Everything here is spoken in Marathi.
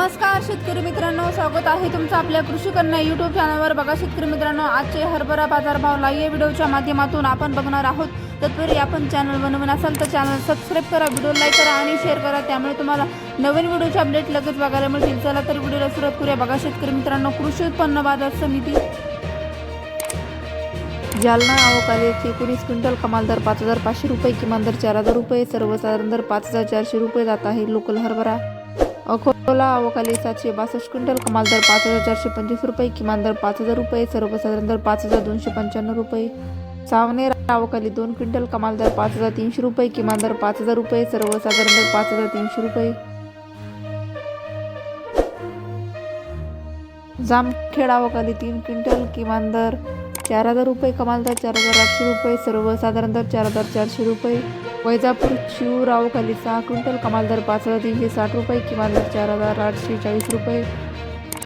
नमस्कार शेतकरी मित्रांनो. स्वागत आहे तुमचं आपल्या कृषी कन्या युट्यूब चॅनलवर बघा शेतकरी मित्रांनो आजचे हरभरा बाजारभाव लाईव्ह व्हिडिओच्या माध्यमातून आपण बघणार आहोत. तत्पूर्वी आपण चॅनल बनवून असाल तर चॅनल सबस्क्राईब करा व्हिडिओ लाईक करा आणि शेअर करा. त्यामुळे तुम्हाला नवीन व्हिडिओचे अपडेट लगेच बघायला मिळतील. चला तर व्हिडिओला सुरुवात करूया. बघा शेतकरी मित्रांनो कृषी उत्पन्न बाजार समिती जालना आवकाले एकोणीस क्विंटल कमाल दर पाच हजार पाचशे रुपये किमान दर चार हजार रुपये सर्वसाधारण दर पाच हजार चारशे रुपये जात आहे. लोकल हरभरा अकोला अवकाली सातशे बासष्ट क्विंटल कमाल दर पाच हजार चारशे पंचवीस रुपये किमान दर पाच हजार रुपये सर्वसाधारण दर पाच हजार दोनशे पंच्याण्णव रुपये. सावनेर अवकाली दोन क्विंटल कमाल दर पाच हजार तीनशे रुपये किमान दर पाच हजार रुपये सर्वसाधारण दर पाच हजार तीनशे रुपये. जामखेड अवकाली तीन क्विंटल किमान दर चार हजार रुपये कमाल दर चार हजार आठशे रुपये सर्वसाधारण दर चार हजार चारशे रुपये. वैजापूर शिवराव खाली सहा क्विंटल कमाल दर पाच हजार तीनशे साठ रुपये किमान दर चार हजार आठशे चाळीस रुपये.